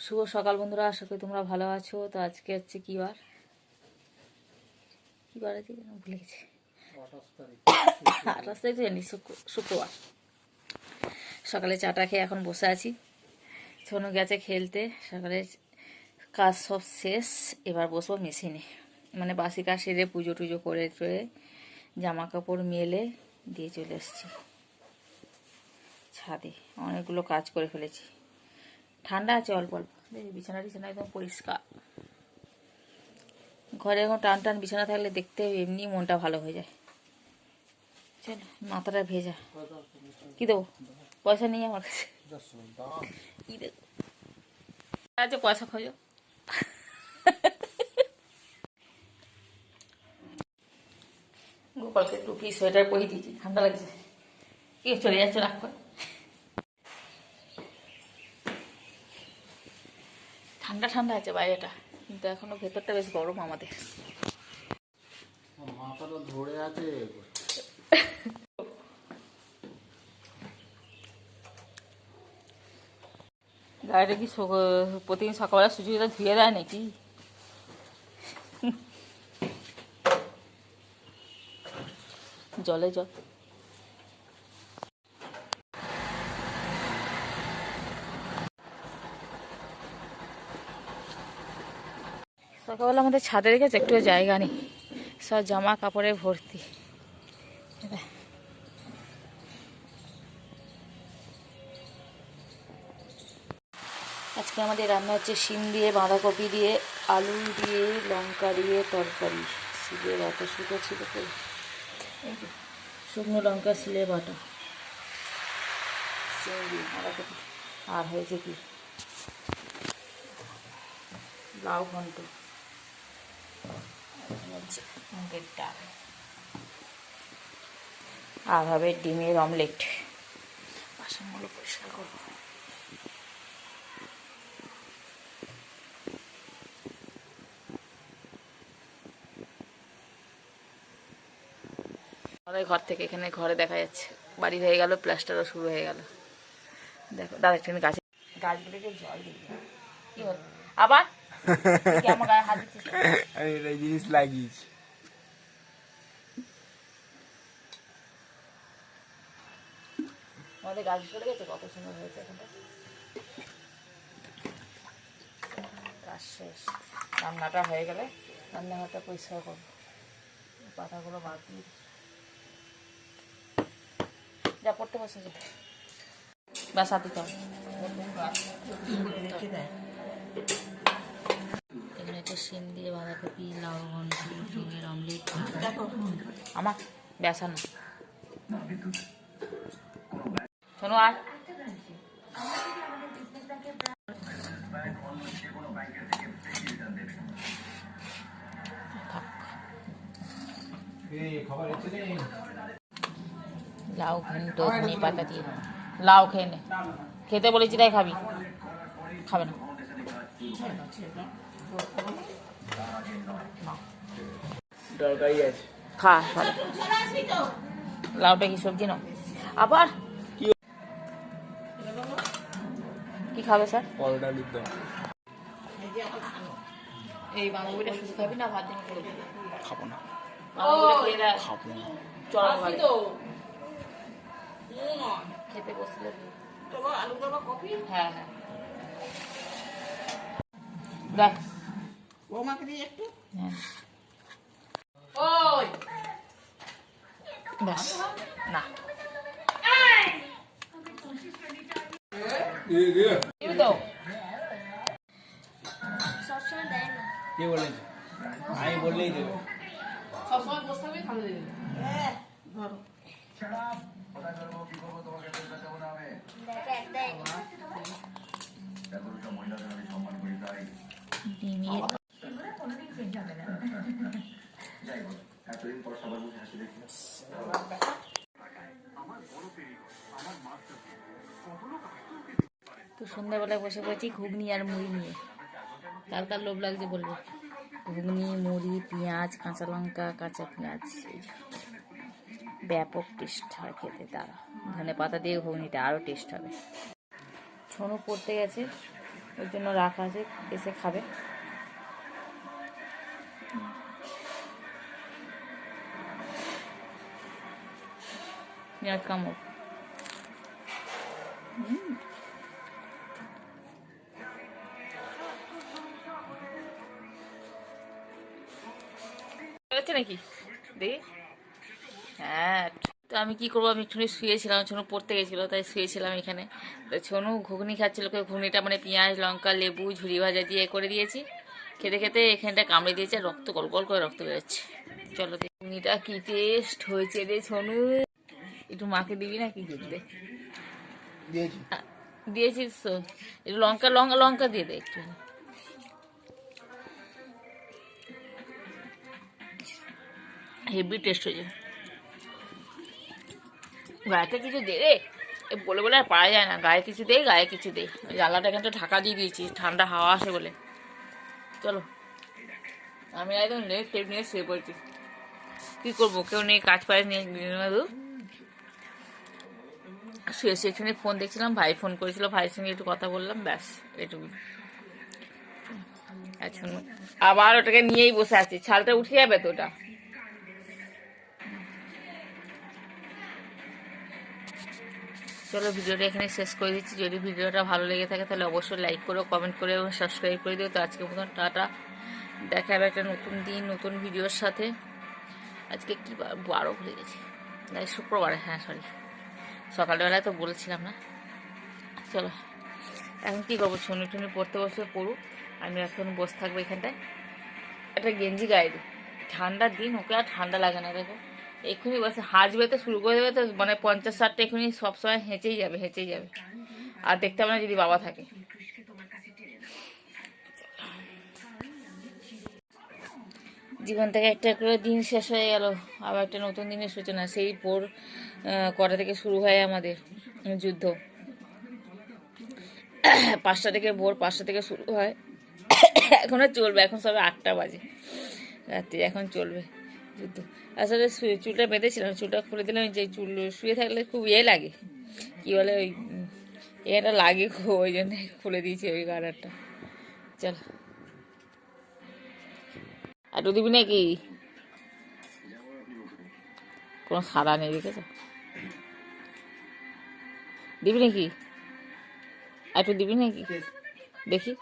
শুভ সকাল বন্ধুরা আশা করি তোমরা ভালো আছো। তো আজকে হচ্ছে কি বার? কি বার আছে ভুলে গেছি। আঠাশ তারিখ। তো জানি শুক্র- শুক্রবার। সকালে চাটা খেয়ে এখন বসে আছি। সোনু গেছে খেলতে সকালে কাজ সব শেষ এবার বসবো মেশিনে। মানে বাসি কাজ সেরে পুজো টুজো করে টরে জামা কাপড় মেলে দিয়ে চলে এসেছি। ছাদে অনেকগুলো কাজ করে ফেলেছি। ঠান্ডা আছে অল্প অল্প। বিছানা টিছানা একদম পরিষ্কার। ঘরে এখন টান টান বিছানা থাকলে দেখতে এমনি মনটা ভালো হয়ে যায়। চল, মাথাটা ভেজা। কি দেবো? পয়সা নেই আমার কাছে। কি দেবো? আছে পয়সা খোঁজো। গোপালকে টুপি সোয়েটার পরিয়ে দিয়েছি, ঠান্ডা লাগছে। কি চলে যাচ্ছে রাখ ঠান্ডা ঠান্ডা আছে বাইরেটা, কিন্তু এখনও ভেতরটা বেশ গরম আমাদের। গাড়িটা কি প্রতিদিন সকালবেলা সুযোগটা ধুয়ে দেয় নাকি? জলে জল। সকালবেলা আমাদের ছাদে রেখেছে একটু জায়গা নেই। সব জামা কাপড়ে ভর্তি। আজকে আমাদের রান্না হচ্ছে শিম দিয়ে, বাঁধাকপি দিয়ে, আলু দিয়ে, লঙ্কা দিয়ে, তরকারি। সিলে বাটা শুকো ছিল শুকনো লঙ্কা সিলে বাটা। শিম দিয়ে বাঁধাকপি। আর হয়েছে কি? লাউ ঘন্ট। আর হবে ডিমের অমলেট। বাসনগুলো পরিষ্কার করব। ঘর থেকে এখানে ঘরে দেখা যাচ্ছে। বাড়ি হয়ে গেল, প্লাস্টারও শুরু হয়ে গেল। দেখো, দাদা একটু গাছে গাছগুলোকে জল হলো আবার এটা জিনিস লাগিয়েছি আমাদের গাছ চলে গেছে কত সুন্দর হয়েছে এখানটা কাজ শেষ রান্নাটা হয়ে গেলে রান্নাঘরটা পরিষ্কার করব পাতাগুলো বাদ দিয়ে যা পড়তে বসে বা সাথে চল একটা শিম দিয়ে বাঁধাকপি লাউ ঘন্ট ডিমের অমলেট। আমার বেসানো। শোনো আর। লাউ ঘন্ট ধনে পাতা দিয়ে। লাউ খেয়ে নে। খেতে বলেছি তাই খাবি। খাবে না। তরকারি আছে। খা ভালো। লাউটা কি সবজি না আবার? কি? কি খাবে স্যার? আলুর এই বাঁধাকপিটা শুধু খাবি না ভাত দিয়ে করে খাব না। খাব চল ঘরে। খেতে বসলে হ্যাঁ হ্যাঁ। দেখ। বৌমাকে দিয়ে একটু। হ্যাঁ। ব্যাস না। দিবি তো কে বলেছে? আমি বললেই দেবে। সবসময় বসে খাবে দেবে ধরো। ডিমের তো সন্ধ্যাবেলায় বসে পড়েছি ঘুগনি আর মুড়ি নিয়ে। কার কার লোভ লাগছে বলবে। ঘুগনি, মুড়ি, পেঁয়াজ, কাঁচা লঙ্কা, কাঁচা পেঁয়াজ ব্যাপক টেস্ট হয় খেতে তারা ধনে পাতা দিয়ে ঘুগনিটা আরও টেস্ট হবে। ছোনো পড়তে গেছে ওই জন্য রাখা আছে, এসে খাবে। পেঁয়াজ কামড় হচ্ছে নাকি দেখি হ্যাঁ তো আমি কি করব? আমি একটুখানি শুয়েছিলাম ছোনু পড়তে গেছিল তাই শুয়েছিলাম এখানে। তো ছোনু ঘুগনি খাচ্ছিল ঘুগনিটা মানে পেঁয়াজ লঙ্কা লেবু ঝুড়ি ভাজা দিয়ে করে দিয়েছি। খেতে খেতে এখানটা কামড়ে দিয়েছে রক্ত গল গল করে রক্ত বেরোচ্ছে। চলো ঘুগনিটা কি টেস্ট হয়েছে রে ছোনু। একটু মাকে দিবি না কি দে? দিয়েছি। দিয়েছিস তো। একটু লঙ্কা লঙ্কা লঙ্কা দিয়ে দে একটু। হেভি টেস্ট হয়েছে গায়েতে কিছু দে রে। এ বলে বলে আর পারা যায় না। গায়ে কিছু দে গায়ে কিছু দে। ওই জানলাটা এখানটা ঢাকা দিয়ে দিয়েছি ঠান্ডা হাওয়া আসে বলে। চলো। আমি একদম লেট টেপ নিয়ে শুয়ে পড়েছি। কী করব? কেউ নেই কাজ পায় নিয়ে শুয়ে একটুখানি ফোন দেখছিলাম, ভাই ফোন করেছিল, ভাইয়ের সঙ্গে একটু কথা বললাম, ব্যাস এটুকু আচ্ছা আবার ওটাকে নিয়েই বসে আছি, ছালটা উঠে যাবে তো ওটা? চলো, ভিডিওটা এখানে শেষ করে দিচ্ছি। যদি ভিডিওটা ভালো লেগে থাকে, তাহলে অবশ্যই লাইক করো কমেন্ট করে এবং সাবস্ক্রাইব করে দিও। তো আজকে মতন টাটা। দেখা হবে একটা নতুন দিন, নতুন ভিডিওর সাথে। আজকে কি বার ভুলে গেছি। শুক্রবার হ্যাঁ সরি সকালবেলায় তো বলেছিলাম না। চলো, এখন কী করব? ছুনি টুনি পড়তে বসে পড়ুক, আমি এখন বসে থাকব এখানটায়। একটা গেঞ্জি গায়ে দিই। ঠান্ডার দিন, ওকে আর ঠান্ডা লাগে না, দেখো। এক্ষুনি বসে হাঁচবে তো, শুরু করে দেবে তো মানে পঞ্চাশ ষাটটা এক্ষুনি সবসময় হেঁচেই যাবে হেঁচেই যাবে। আর দেখতে হবে না যদি বাবা থাকে। জীবন থেকে একটা করে দিন শেষ হয়ে গেল। আবার একটা নতুন দিনের সূচনা। সেই আহ, কটা থেকে শুরু হয় আমাদের যুদ্ধ? পাঁচটা থেকে ভোর পাঁচটা থেকে শুরু হয়। এখনও চলবে এখন সবে আটটা বাজে। রাত্রি এখন চলবে যুদ্ধ। আসলে চুলটা বেঁধেছিলাম চুলটা খুলে দিলাম যে চুল শুয়ে থাকলে খুব ইয়ে লাগে। কী বলে ওই এটা লাগে খুব ওই জন্য খুলে দিয়েছি ওই গার্ডারটা চল। একটু দিবি নাকি? কোনো সাদা নেই তো দিবি নাকি? একটু দিবি নাকি? দেখি।